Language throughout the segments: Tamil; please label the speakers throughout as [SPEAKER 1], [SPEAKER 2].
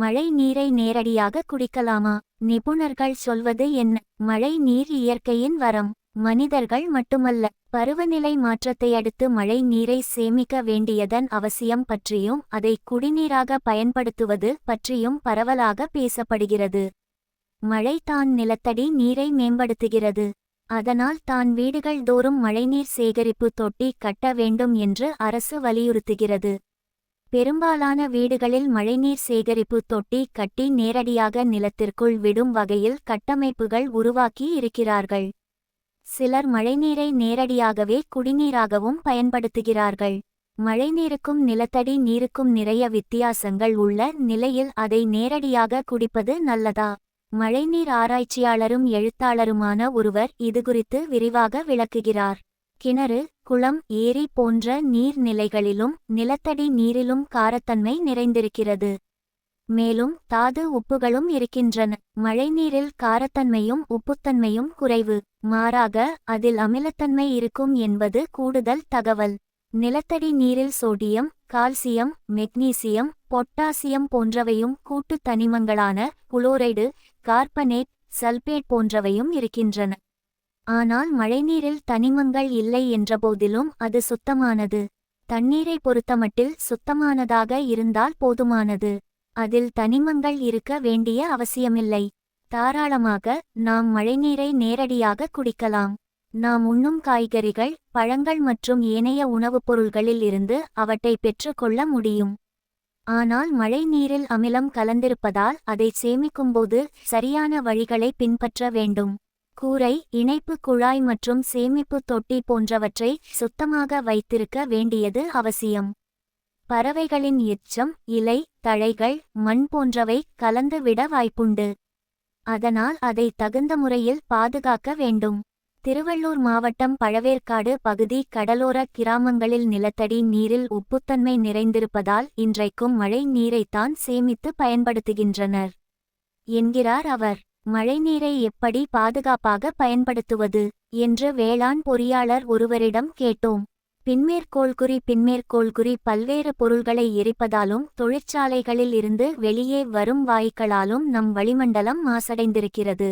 [SPEAKER 1] மழை நீரை நேரடியாக குடிக்கலாமா? நிபுணர்கள் சொல்வது என்ன மழை நீர் இயற்கையின் வரம். மனிதர்கள் மட்டுமல்ல பருவநிலை மாற்றத்தை அடுத்து மழை நீரை சேமிக்க வேண்டியதன் அவசியம் பற்றியும் அதை குடிநீராக பயன்படுத்துவது பற்றியும் பரவலாக பேசப்படுகிறது. மழை தான் நிலத்தடி நீரை மேம்படுத்துகிறது. அதனால் தான் வீடுகள் தோறும் மழைநீர் சேகரிப்பு தொட்டி கட்ட வேண்டும் என்று அரசு வலியுறுத்துகிறது. பெரும்பாலான வீடுகளில் மழைநீர் சேகரிப்பு தொட்டி கட்டி நேரடியாக நிலத்திற்குள் விடும் வகையில் கட்டமைப்புகள் உருவாக்கி இருக்கிறார்கள். சிலர் மழைநீரை நேரடியாகவே குடிநீராகவும் பயன்படுத்துகிறார்கள். மழைநீருக்கும் நிலத்தடி நீருக்கும் நிறைய வித்தியாசங்கள் உள்ள நிலையில் அதை நேரடியாக குடிப்பது நல்லதா? மழைநீர் ஆராய்ச்சியாளரும் எழுத்தாளருமான ஒருவர் இதுகுறித்து விரிவாக விளக்குகிறார். கிணறு குளம் ஏரி போன்ற நீர்நிலைகளிலும் நிலத்தடி நீரிலும் காரத்தன்மை நிறைந்திருக்கிறது. மேலும் தாது உப்புகளும் இருக்கின்றன. மழைநீரில் காரத்தன்மையும் உப்புத்தன்மையும் குறைவு. மாறாக அதில் அமிலத்தன்மை இருக்கும் என்பது கூடுதல் தகவல். நிலத்தடி நீரில் சோடியம் கால்சியம் மெக்னீசியம் பொட்டாசியம் போன்றவையும் கூட்டுத் தனிமங்களான குளோரைடு கார்பனேட் சல்பேட் போன்றவையும் இருக்கின்றன. ஆனால் மழைநீரில் தனிமங்கள் இல்லை என்றபோதிலும் அது சுத்தமானது. தண்ணீரை பொறுத்தமட்டில் சுத்தமானதாக இருந்தால் போதுமானது. அதில் தனிமங்கள் இருக்க வேண்டிய அவசியமில்லை. தாராளமாக நாம் மழைநீரை நேரடியாக குடிக்கலாம். நாம் உண்ணும் காய்கறிகள் பழங்கள் மற்றும் ஏனைய உணவுப் பொருள்களில் இருந்து அவற்றை பெற்றுக்கொள்ள முடியும். ஆனால் மழை நீரில் அமிலம் கலந்திருப்பதால் அதை சேமிக்கும்போது சரியான வழிகளை பின்பற்ற வேண்டும். கூரை இணைப்பு குழாய் மற்றும் சேமிப்பு தொட்டி போன்றவற்றை சுத்தமாக வைத்திருக்க வேண்டியது அவசியம். பறவைகளின் எச்சம் இலை தழைகள் மண் போன்றவை கலந்துவிட வாய்ப்புண்டு. அதனால் அதை தகுந்த முறையில் பாதுகாக்க வேண்டும். திருவள்ளூர் மாவட்டம் பழவேற்காடு பகுதி கடலோர கிராமங்களில் நிலத்தடி நீரில் உப்புத்தன்மை நிறைந்திருப்பதால் இன்றைக்கும் மழை நீரைத்தான் சேமித்து பயன்படுத்துகின்றனர். என்கிறார் அவர். மழைநீரை எப்படி பாதுகாப்பாக பயன்படுத்துவது என்று வேளாண் பொறியாளர் ஒருவரிடம் கேட்டோம். பின்மேற்கோள்குறி பின்மேற்கோள்குறி பல்வேறு பொருள்களை எரிப்பதாலும் தொழிற்சாலைகளில் இருந்து வெளியே வரும் வாயுக்களாலும் நம் வளிமண்டலம் மாசடைந்திருக்கிறது.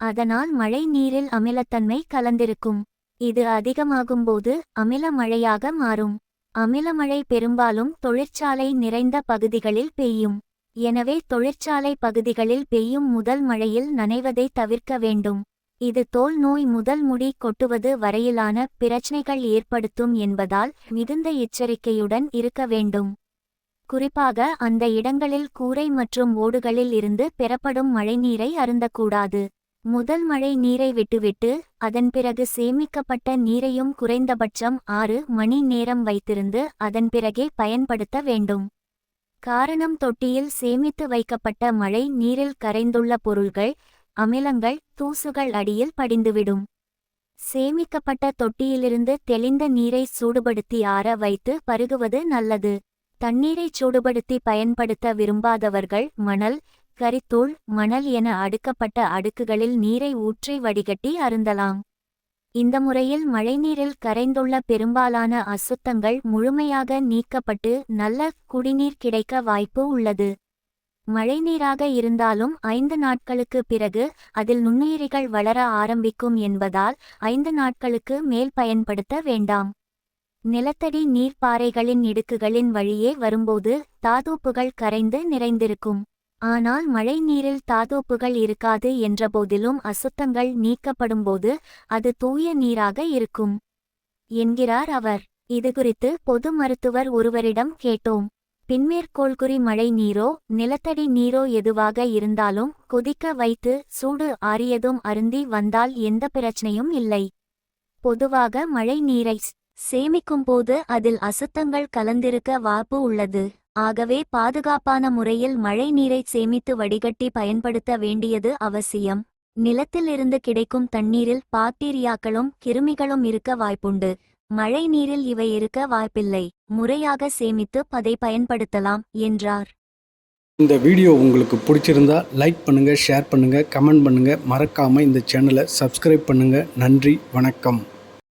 [SPEAKER 1] அதனால் மழை நீரில் அமிலத்தன்மை கலந்திருக்கும். இது அதிகமாகும்போது அமில மழையாக மாறும். அமிலமழை பெரும்பாலும் தொழிற்சாலை நிறைந்த பகுதிகளில் பெய்யும். எனவே தொழிற்சாலை பகுதிகளில் பெய்யும் முதல் மழையில் நனைவதை தவிர்க்க வேண்டும். இது தோல் நோய் முதல் முடி கொட்டுவது வரையிலான பிரச்சனைகள் ஏற்படுத்தும் என்பதால் மிகுந்த எச்சரிக்கையுடன் இருக்க வேண்டும். குறிப்பாக அந்த இடங்களில் கூரை மற்றும் ஓடுகளில் இருந்து பெறப்படும் மழைநீரை அருந்தக்கூடாது. முதல் மழை நீரை விட்டுவிட்டு அதன் பிறகு சேமிக்கப்பட்ட நீரையும் குறைந்தபட்சம் ஆறு மணி நேரம் வைத்திருந்து அதன் பிறகே பயன்படுத்த வேண்டும். காரணம் தொட்டியில் சேமித்து வைக்கப்பட்ட மழை நீரில் கரைந்துள்ள பொருள்கள் அமிலங்கள் தூசுகள் அடியில் படிந்துவிடும். சேமிக்கப்பட்ட தொட்டியிலிருந்து தெளிந்த நீரை சூடுபடுத்தி ஆற வைத்து பருகுவது நல்லது. தண்ணீரை சூடுபடுத்தி பயன்படுத்த விரும்பாதவர்கள் மணல் கரித்தூள் மணல் என அடுக்கப்பட்ட அடுக்குகளில் நீரை ஊற்றி வடிகட்டி அருந்தலாம். இந்த முறையில் மழைநீரில் கரைந்துள்ள பெரும்பாலான அசுத்தங்கள் முழுமையாக நீக்கப்பட்டு நல்ல குடிநீர் கிடைக்க வாய்ப்பு உள்ளது. மழைநீராக இருந்தாலும் ஐந்து நாட்களுக்கு பிறகு அதில் நுண்ணுயிரிகள் வளர ஆரம்பிக்கும் என்பதால் ஐந்து நாட்களுக்கு மேல் பயன்படுத்த வேண்டாம். நிலத்தடி நீர்ப்பாறைகளின் இடுக்குகளின் வழியே வரும்போது தாதூப்புகள் கரைந்து நிறைந்திருக்கும். ஆனால் மழை நீரில் தாதோப்புகள் இருக்காது என்றபோதிலும் அசுத்தங்கள் நீக்கப்படும்போது அது தூய நீராக இருக்கும். என்கிறார் அவர். இதுகுறித்து பொது மருத்துவர் ஒருவரிடம் கேட்டோம். பின்மேற்கோள்குறி மழை நீரோ நிலத்தடி நீரோ எதுவாக இருந்தாலும் கொதிக்க வைத்து சூடு ஆறியதும் அருந்தி வந்தால் எந்த பிரச்சனையும் இல்லை. பொதுவாக மழை நீரை சேமிக்கும்போது அதில் அசுத்தங்கள் கலந்திருக்க வாய்ப்பு உள்ளது. ஆகவே பாதுகாப்பான முறையில் மழை நீரை சேமித்து வடிகட்டி பயன்படுத்த வேண்டியது அவசியம். நிலத்திலிருந்து கிடைக்கும் தண்ணீரில் பாக்டீரியாக்களும் கிருமிகளும் இருக்க வாய்ப்புண்டு. மழை நீரில் இவை இருக்க வாய்ப்பில்லை. முறையாக சேமித்து அதை பயன்படுத்தலாம் என்றார்.
[SPEAKER 2] இந்த வீடியோ உங்களுக்கு பிடிச்சிருந்தா லைக் பண்ணுங்கள் ஷேர் பண்ணுங்கள் கமெண்ட் பண்ணுங்கள் மறக்காமல் இந்த சேனலை சப்ஸ்கிரைப் பண்ணுங்கள் நன்றி வணக்கம்.